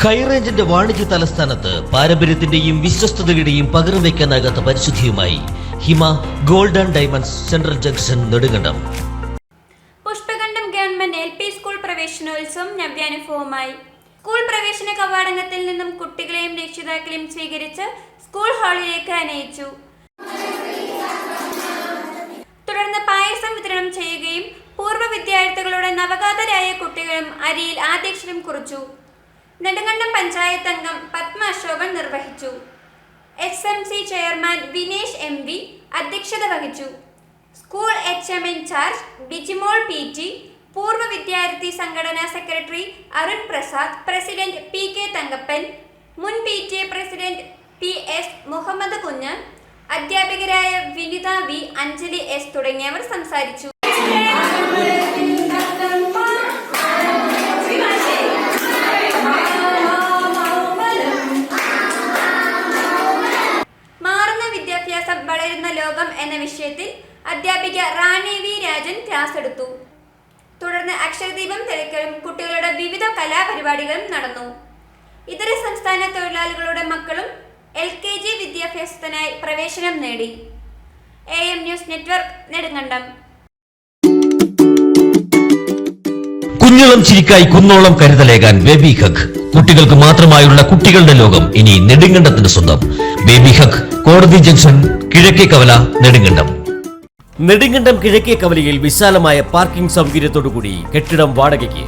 ഹൈറേഞ്ചിന്റെ വാണിജ്യ തലസ്ഥാനത്ത് പാരമ്പര്യത്തിന്റെയും വിശ്വസ്തതയുടെയും പകരം വയ്ക്കാനാകാത്ത പരിശുദ്ധിയുമായി Hima golden and diamonds central junction Nedumkandam. Pushpakandam government L P school പ്രവേശനോത്സവം നവ്യാനുഭവമായി. സ്കൂൾ പ്രവേശന കവാടങ്ങത്തിൽ നിന്നും കുട്ടികളെയും രക്ഷിതാക്കളെയും സ്വീകരിച്ച് സ്കൂൾ ഹാളിലേക്ക് അനയിച്ചു. തുടർന്ന് പായസം വിതരണം ചെയ്യുകയും പൂർവ വിദ്യാർത്ഥികളുടെ നവഗാതരായ കുട്ടികളും അരിയിൽ ആദ്യക്ഷരം കുറിച്ചു. നെടുങ്കണ്ടം പഞ്ചായത്ത് അംഗം പത്മ അശോകൻ നിർവഹിച്ചു. S M C chairman Vinesh M V അധ്യക്ഷത വഹിച്ചു. School H M incharge Bijimol P T പൂർവ വിദ്യാർത്ഥി സംഘടനാ secretary Arun Prasad president P K Thankappan മുൻ P T A president P S Muhammad Kunju അധ്യാപകരായ വിനിത വി അഞ്ജലി എസ് തുടങ്ങിയവർ സംസാരിച്ചു. വളരുന്ന ലോകം എന്ന വിഷയത്തിൽ അധ്യാപിക റാണി വി രാജൻ ക്ലാസ് എടുത്തു തുടർന്ന് അക്ഷരദീപം തിരക്കലും കുട്ടികളുടെ വിവിധ കലാപരിപാടികളും നടന്നു. ഇതര സംസ്ഥാന തൊഴിലാളികളുടെ മക്കളും എൽ കെ ജി വിദ്യാഭ്യാസത്തിനായി പ്രവേശനം നേടി. A M news network Nedumkandam. കുഞ്ഞുളം ചിരിക്കായി കുന്നോളം കരുതലേകാൻ ബേബി ഹഗ്. കുട്ടികൾക്ക് മാത്രമായുള്ള കുട്ടികളുടെ ലോകം ഇനി നെടുങ്കണ്ടത്തിന് സ്വന്തം. ബേബി ഹക് കോടതി ജംഗ്ഷൻ കിഴക്കേ കവല നെടുങ്കണ്ടം. നെടുങ്കണ്ടം കിഴക്കേ കവലയിൽ വിശാലമായ പാർക്കിംഗ് സൗകര്യത്തോടുകൂടി കെട്ടിടം വാടകയ്ക്ക്.